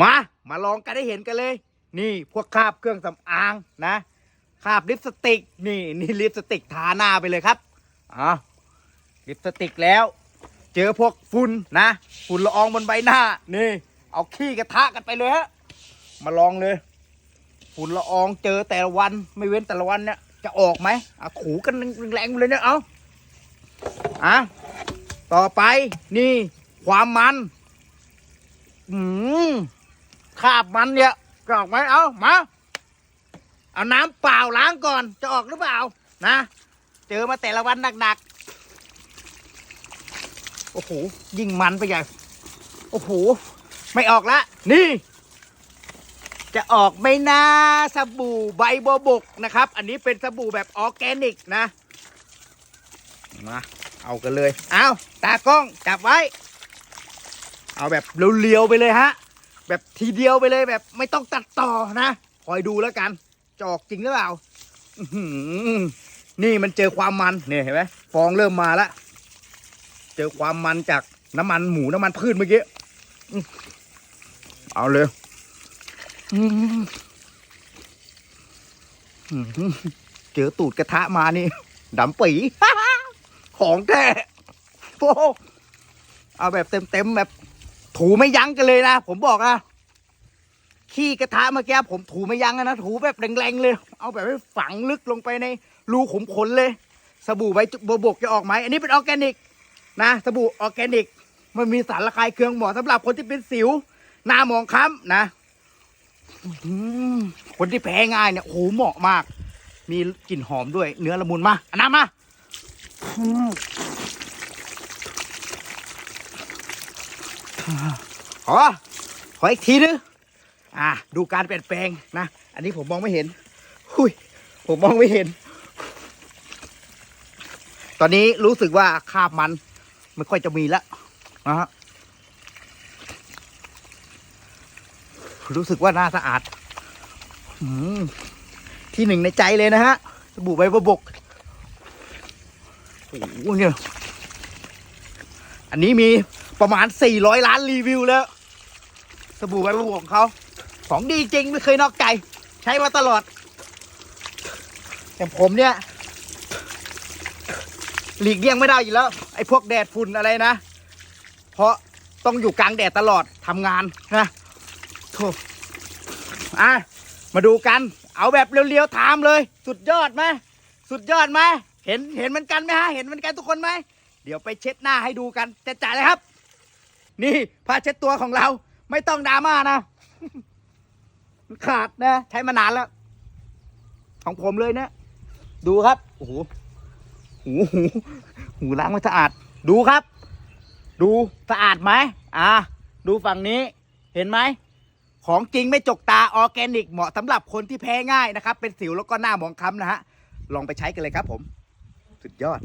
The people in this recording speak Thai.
มา มาลองกันได้เห็นกันเลย นี่พวกคราบเครื่องสำอางนะคราบลิปสติก นี่นี่ลิปสติกทาหน้าไปเลยครับอ่าลิปสติกแล้ว เจอพวกฝุ่นนะฝุ่นละอองบนใบหน้า นี่ เอาขี้กระทะกันไปเลยฮะมาลองเลย ฝุ่นละอองเจอแต่ละวันไม่เว้นแต่ละวันเนี่ยจะออกไหมอะขู่กันแรงๆเลยเนี่ยเอาอะต่อไปนี่ ความมัน อืม คราบมันเนี่ยจะออกไหมเอามาเอาน้ำเปล่าล้างก่อนจะออกหรือเปล่านะ เจอมาแต่ละวันหนักๆโอ้โหยิ่งมันไปใหญ่โอ้โหไม่ออกละ นี่ จะออกไหม่นาสบู่ใบบัวบกนะครับ อันนี้เป็นสบู่แบบออร์แกนิกนะมาเอากันเลย เอาตากล้องจับไว้ เอาแบบเรียวๆไปเลยฮะ แบบทีเดียวไปเลยแบบ ไม่ต้องตัดต่อนะคอยดูแล้วกัน จอกจริงหรือเปล่าอืนี่มันเจอความมันเนี่ยเห็นไหมฟองเริ่มมาแล้วเจอความมันจากน้ำมันหมูน้ำมันพืชเมื่อกี้เอาเลยเจอตูดกระทะมานี่ดำปีของแท้โอ้เอาแบบเต็มๆแบบ ถูไม่ยั้งกันเลยนะ ผมบอกนะขี้กระทะเมื่อกี้ผมถูไม่ยั้งนะถูแบบแรงๆเลย เอาแบบให้ฝังลึกลงไปในรูขุมขนเลย สบู่ใบบัวบกจะออกไหมอันนี้เป็นออร์แกนิกนะสบู่ออร์แกนิก มันมีสารระคายเคืองเหมาะสำหรับคนที่เป็นสิว หน้าหมองคล้ำนะคนที่แพ้ง่ายเนี่ยโอ้โหเหมาะมาก มีกลิ่นหอมด้วย เนื้อละมุนมาอันน้ำมาอืม ขอขออีกทีนึงอ่าดูการเปลี่ยนแปลงนะ อันนี้ผมมองไม่เห็นหุยผมมองไม่เห็น ตอนนี้รู้สึกว่าคาบมัน ไม่ค่อยจะมีแล้วนะฮะรู้สึกว่าน่าสะอาดอืมที่หนึ่งในใจเลยนะฮะสบู่ใบบัวบกโอ้โหเนี่ยอันนี้มี ประมาณ 400 ล้านรีวิวแล้ว สบู่ใบบัวของเขา ของดีจริงไม่เคยนอกใจ ใช้มาตลอดแต่ผมเนี่ย หลีกเลี่ยงไม่ได้อยู่แล้ว ไอ้พวกแดดฝุ่นอะไรนะ เพราะต้องอยู่กลางแดดตลอดทำงานนะโธ่อะ มาดูกัน เอาแบบเรียวๆถามเลย สุดยอดไหมสุดยอดไหมเห็นเห็นเหมือนกันไหมฮะ เห็นเหมือนกันทุกคนไหม เดี๋ยวไปเช็ดหน้าให้ดูกันจะจ่ายเลยครับ นี่ผ้าเช็ดตัวของเรา ไม่ต้องดราม่านะขาดนะใช้มานานแล้ว ของผมเลยเนะ ดูครับโอ้โหหูหูหูล้างไม่สะอาด ดูครับ ดูสะอาดไหมอ่าดูฝั่งนี้เห็นไหมของจริงไม่จกตาออร์แกนิก เหมาะสำหรับคนที่แพ้ง่ายนะครับ เป็นสิวแล้วก็หน้าหมองคล้ำนะฮะลองไปใช้กันเลยครับผม สุดยอด